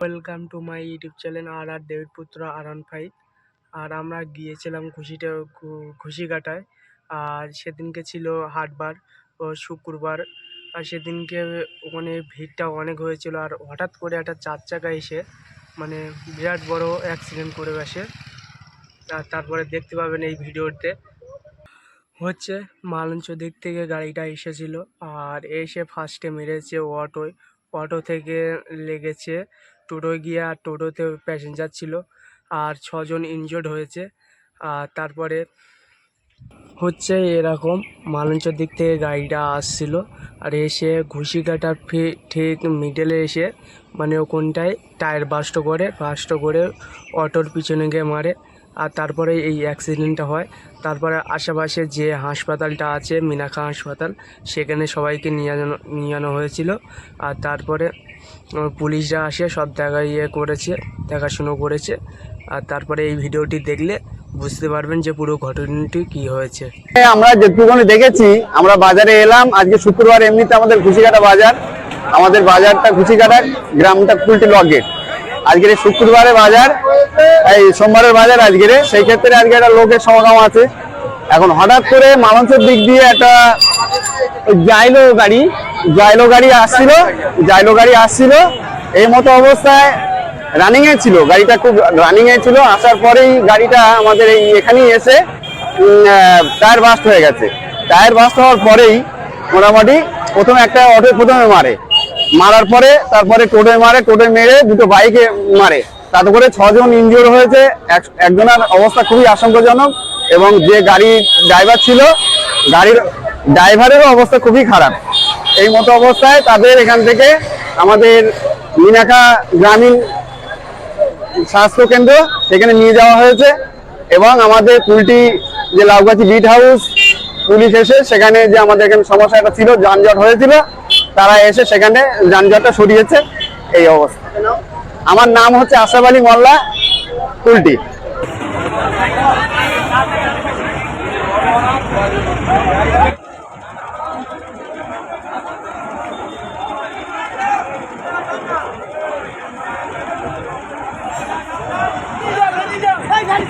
Welcome to my YouTube channel আর আর দেবের পুত্র আরান ফাইভ আর আমরা গিয়েছিলাম খুশিটা খুশিঘাটায় আর সেদিনকে ছিল হাটবার ও শুক্রবার। আর সেদিনকে ওখানে ভিড়টা অনেক হয়েছিল। আর হঠাৎ করে একটা চার চাকা এসে মানে বিরাট বড় অ্যাক্সিডেন্ট করে গেছে আর তারপরে দেখতে পাবেন এই ভিডিওতে। হচ্ছে মালঞ্চ দিক থেকে গাড়িটা এসেছিল। আর এসে ফার্স্টে মেরেছে অটোয় অটো থেকে লেগেছে টোটোয় গিয়ে, আর টোটোতে প্যাসেঞ্জার ছিল, আর ছজন ইনজোর্ড হয়েছে। আর তারপরে হচ্ছে এরকম মালঞ্চর দিক থেকে গাড়িটা আসছিল, আর এসে ঘুষিকাটার ফি- ঠিক মিডলে এসে মানে ওখানটায় টায়ার বাস্ট করে বাস্ট করে অটোর পিছনে গিয়ে মারে। আর তারপরে এই অ্যাক্সিডেন্টটা হয়। তারপরে আশেপাশে যে হাসপাতালটা আছে মিনাখা হাসপাতাল, সেখানে সবাইকে নিয়ে যানো, নিয়ে আনা হয়েছিল। আর তারপরে পুলিশরা আসে, সব দেখা ইয়ে করেছে, দেখাশুনো করেছে। আর তারপরে এই ভিডিওটি দেখলে বুঝতে পারবেন যে পুরো ঘটনাটি কী হয়েছে। আমরা যেটুকুনি দেখেছি, আমরা বাজারে এলাম। আজকে শুক্রবার এমনিতে আমাদের খুশিকাটা বাজার। আমাদের বাজারটা খুশিকাটা গ্রামটা কুলটি লগেট আজকের শুক্রবারে বাজার, এই সোমবারের বাজার আজকের। সেই ক্ষেত্রে আজকে একটা লোকের সমাগম আছে। এখন হঠাৎ করে মালঞ্চের দিক দিয়ে একটা জাইলো গাড়ি জাইলো গাড়ি আসছিল, জাইলো গাড়ি আসছিল। এই মতো অবস্থায় রানিং এ ছিল। গাড়িটা খুব রানিং এ ছিল। আসার পরেই গাড়িটা আমাদের এই এখানেই এসে টায়ার বাস্ট হয়ে গেছে। টায়ার বাস্ট হওয়ার পরেই মোটামুটি প্রথমে একটা অটো প্রথমে মারে। মারার পরে তারপরে টোটে মারে, টোটে মেরে দুটো বাইকে মারে। তাতে করে ছজন ইনজিওর হয়েছে, এক- একজনের অবস্থা খুবই আশঙ্কাজনক এবং যে গাড়ি ড্রাইভার ছিল, গাড়ির ড্রাইভারেরও অবস্থা খুবই খারাপ। এই মতো অবস্থায় তাদের এখান থেকে আমাদের মিনাখা গ্রামীণ স্বাস্থ্য কেন্দ্র সেখানে নিয়ে যাওয়া হয়েছে এবং আমাদের পুলটি যে লাউগাছি বিট হাউস পুলিশ এসে সেখানে যে আমাদের এখানে সমস্যাটা ছিল, যানজট হয়েছিল তারা এসে সেখানে যানজটটা সরিয়েছে, এই অবস্থা। আমার নাম হচ্ছে আশরাফ আলী মোল্লা কুলটি গাড়ি